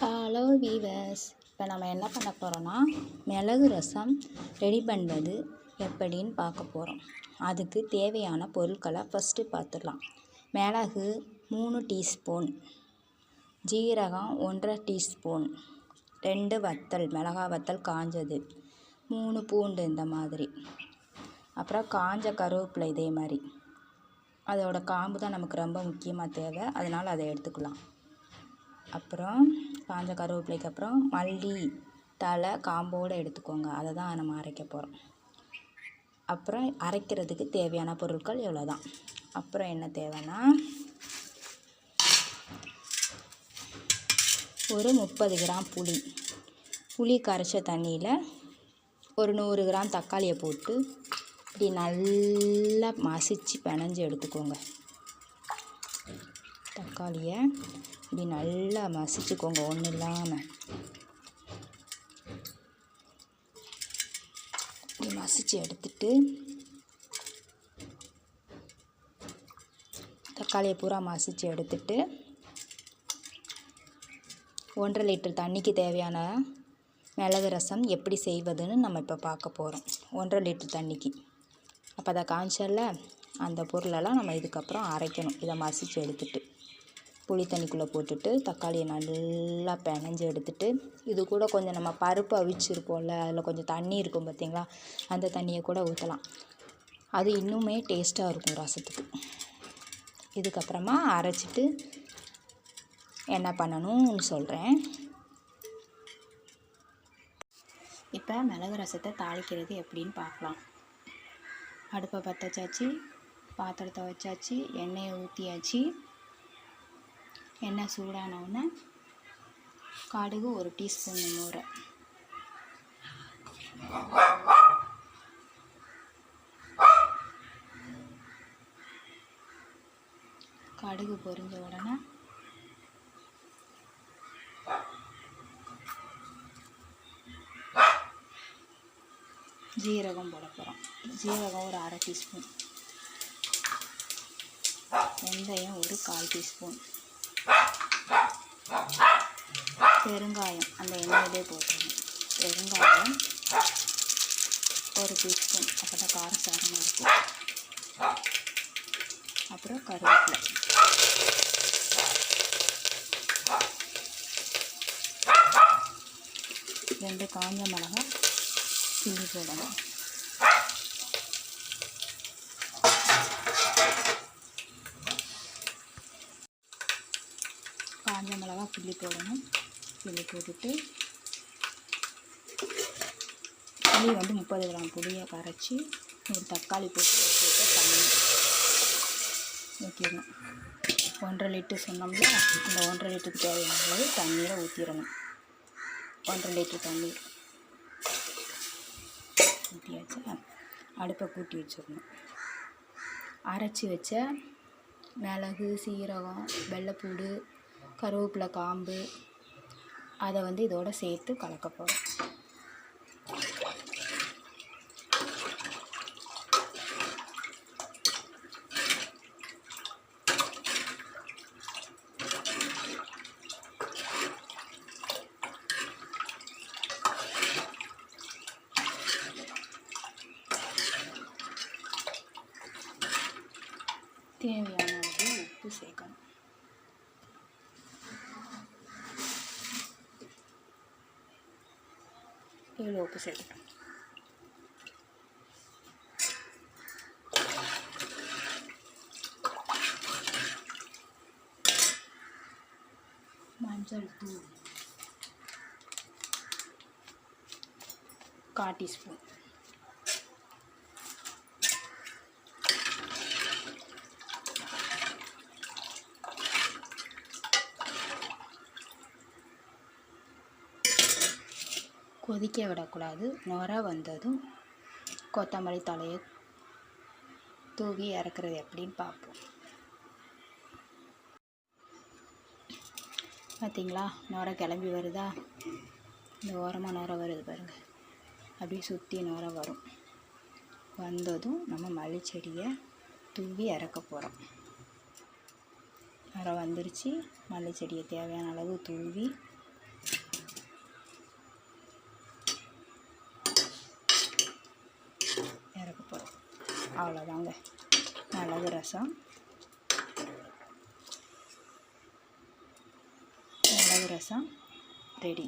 Hello viewers இப்போ நம்ம என்ன பண்ண போகிறோன்னா மிளகு ரசம் ரெடி பண்ணுவது எப்படின்னு பார்க்க போகிறோம் அதுக்கு தேவையான பொருட்களை ஃபஸ்ட்டு பார்த்துடலாம். மிளகு மூணு டீஸ்பூன் ஜீரகம் ஒன்றரை டீஸ்பூன் ரெண்டு வத்தல் மிளகா வத்தல் காஞ்சது மூணு பூண்டு இந்த மாதிரி. அப்புறம் காஞ்ச கருவேப்பிலை இதே மாதிரி. அதோட காம்பு தான் நமக்கு ரொம்ப முக்கியமாக தேவை. அதனால் அதை எடுத்துக்கலாம். அப்புறம் காஞ்ச கருவேப்பிலைக்கு அப்புறம் மல்லி தழை காம்போடு எடுத்துக்கோங்க. அதை தான் நம்ம அரைக்க போகிறோம் அப்புறம் அரைக்கிறதுக்கு தேவையான பொருட்கள் இவ்வளோ தான் அப்புறம் என்ன தேவைன்னா ஒரு முப்பது கிராம் புளி. புளி கரைச்ச தண்ணியில் ஒரு நூறு கிராம் தக்காளியை போட்டு இப்படி நல்லா மசிச்சு பினஞ்சி எடுத்துக்கோங்க. தக்காளியை இப்படி நல்லா மசிச்சுக்கோங்க ஒன்றும் இல்லாமல் இப்படி மசிச்சு எடுத்துட்டு தக்காளியை பூரா மசிச்சு எடுத்துட்டு ஒன்றரை லிட்டர் தண்ணிக்கு தேவையான மிளகு ரசம் எப்படி செய்வதுன்னு நம்ம இப்போ பார்க்க போகிறோம் ஒன்றரை லிட்டர் தண்ணிக்கு. அப்போ அதை காய்ச்சல அந்த பொருளெல்லாம் நம்ம இதுக்கப்புறம் அரைக்கணும். இதை மசிச்சு எடுத்துட்டு. புளி தண்ணிக்குள்ளே போட்டுட்டு தக்காளியை நல்லா பினஞ்சி எடுத்துட்டு இது கூட கொஞ்சம் நம்ம பருப்பு அவிச்சிருப்போம்ல அதில் கொஞ்சம் தண்ணி இருக்கும் பார்த்தீங்களா அந்த தண்ணியை கூட ஊற்றலாம் அது இன்னுமே டேஸ்ட்டாக இருக்கும் ரசத்துக்கு. இதுக்கப்புறமா அரைச்சிட்டு என்ன பண்ணணும்னு சொல்கிறேன் இப்போ மிளகு ரசத்தை தாளிக்கிறது எப்படின்னு பார்க்கலாம். அடுப்பை பற்ற வச்சாச்சு பாத்திரத்தை வச்சாச்சு எண்ணெயை ஊற்றியாச்சு எண்ணெய் சூடானவுடனே கடுகு ஒரு டீஸ்பூன் நூறு கடுகு பொரிஞ்ச உடனே ஜீரகம் போட போகிறோம் ஜீரகம் ஒரு அரை டீஸ்பூன். வெந்தயம் ஒரு கால் டீஸ்பூன். பெருங்காயம் அந்த எண்ணெயிலே போட்டுருணும் பெருங்காயம் ஒரு டீஸ்பூன் அப்போ தான் காரசாரமாக இருக்கும் அப்புறம் கருவேப்பிலை. ரெண்டு காஞ்ச மிளகா கிள்ளி போடணும். காஞ்ச மிளகா கிள்ளி போடணும். கிள்ளி போட்டுட்டு புளி வந்து முப்பது கிராம் புளியை கரைச்சி ஒரு தக்காளி போட்டு வச்சுட்டு தண்ணி ஊற்றிடணும் ஒன்றரை லிட்டர் சொன்னோம்ல இந்த ஒன்றரை லிட்டருக்கு தேவையான அளவு தண்ணீரை ஊற்றிடணும் ஒன்றரை லிட்டர் தண்ணீர் ஊற்றியாச்சா அடுப்பை கூட்டி வச்சிடணும். அரைச்சி வச்ச மிளகு சீரகம் வெள்ளைப்பூடு கருவேப்பிலை காம்பு அதை வந்து இதோட சேர்த்து கலக்க போகிறோம் தேவையான அளவு உப்பு சேர்க்கணும். இவ்வளோ உப்பு சேர்த்துட்டோம் மஞ்சள் தூள் கால் டீஸ்பூன் கொதிக்க விடக்கூடாது. நுர வந்ததும் கொத்தமல்லி தலையை தூவி இறக்குறது எப்படின்னு பார்ப்போம். பார்த்தீங்களா? நுர கிளம்பி வருதா? இந்த ஓரமாக நுர வருது பாருங்கள் அப்படியே சுற்றி நுர வரும். வந்ததும் நம்ம மல்லிச்செடியை தூவி இறக்க போகிறோம் நுர வந்துருச்சு. மல்லிச்செடியை தேவையான அளவு தூவி அவ்வளோதாங்க. மிளகு ரசம். மிளகு ரசம் ரெடி.